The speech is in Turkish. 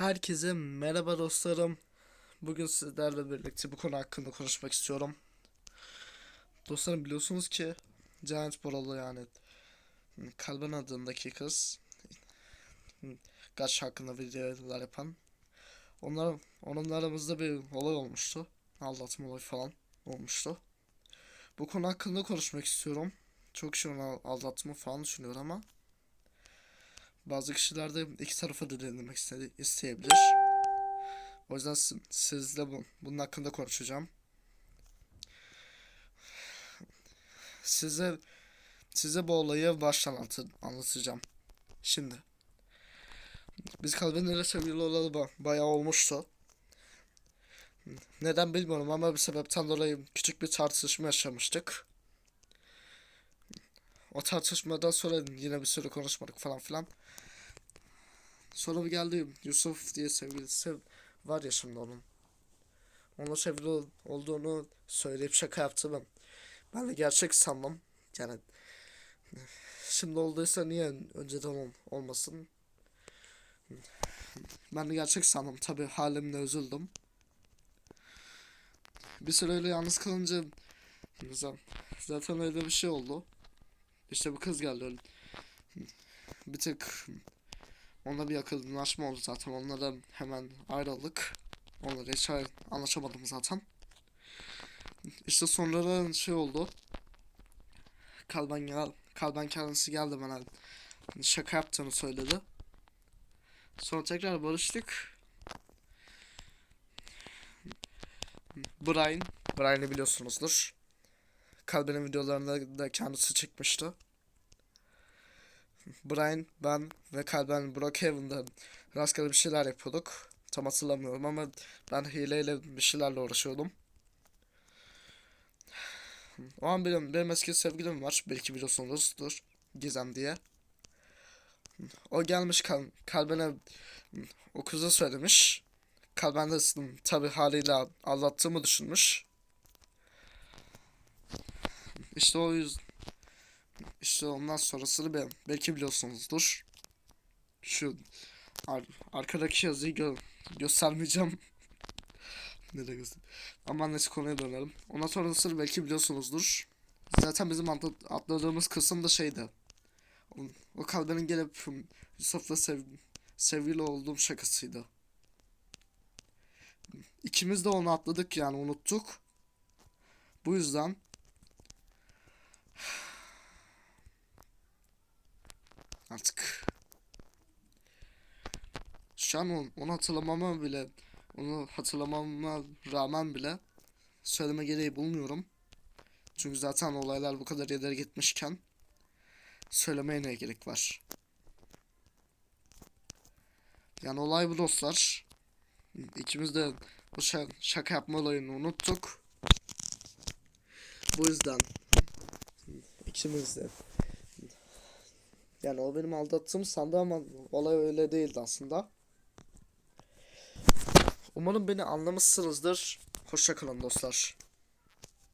Herkese merhaba dostlarım. Bugün sizlerle birlikte bu konu hakkında konuşmak istiyorum. Dostlarım biliyorsunuz ki Giant Borolu yani Kalben adındaki kız Gaç hakkında videolar yapan onlar, onunla aramızda bir olay olmuştu. Aldatma olayı falan olmuştu. Bu konu hakkında konuşmak istiyorum. Çok kişi onu aldatma falan düşünüyor ama bazı kişiler de iki tarafı da dinlemek istedi, isteyebilir. O yüzden si- sizle bu, bunun hakkında konuşacağım. Size size bu olayı baştan anlatı- anlatacağım. Şimdi biz Kalbinler'le sevgili olalı ba- bayağı olmuştu. Neden bilmiyorum ama bir sebepten dolayı küçük bir tartışma yaşamıştık. O tartışmadan sonra yine bir süre konuşmadık falan filan. Sonra bir geldi Yusuf diye sevgilisi var ya şimdi onun. Onunla sevgili ol- olduğunu söyleyip şaka yaptı ben. De gerçek sandım. Yani şimdi olduysa niye önceden ol- olmasın? Ben de gerçek sandım. Tabi halimle üzüldüm. Bir süre öyle yalnız kalınca zaten, öyle bir şey oldu. İşte bu kız geldi öyle. Bir tık Onunla bir yakınlaşma oldu zaten. Onlara hemen ayrıldık. Onlara hiç anlaşamadım zaten. İşte sonradan şey oldu. Kalben gel Kalben kendisi geldi bana. Şaka yaptığını söyledi. Sonra tekrar barıştık. Brian. Brian'ı biliyorsunuzdur. Kalben'in videolarında da kendisi çıkmıştı. Brian, ben ve Kalben Brookhaven'da rastgele bir şeyler yapıyorduk. Tam hatırlamıyorum ama ben hileyle bir şeylerle uğraşıyordum. O an benim, benim eski sevgilim var. Belki biliyorsunuzdur. Gizem diye. O gelmiş kal Kalben'e o kızı söylemiş. Kalben de tabi haliyle aldattığımı düşünmüş. İşte o yüzden işte ondan sonrasını ben belki biliyorsunuzdur. Şu ar arkadaki yazıyı gö göstermeyeceğim. Nereye göster? Ama neyse konuya dönelim. Ondan sonrasını belki biliyorsunuzdur. Zaten bizim atla atladığımız kısım da şeydi. O, o kalbenin gelip Yusuf'la sev sevgili olduğum şakasıydı. İkimiz de onu atladık yani unuttuk. Bu yüzden artık şu an onu, onu hatırlamama bile onu hatırlamama rağmen bile söyleme gereği bulmuyorum. Çünkü zaten olaylar bu kadar ileri gitmişken söylemeye ne gerek var? Yani olay bu dostlar. İkimiz de bu şa- şaka yapma olayını unuttuk. Bu yüzden ikimiz de yani o benim aldattığım sandı ama olay öyle değildi aslında. Umarım beni anlamışsınızdır. Hoşçakalın dostlar.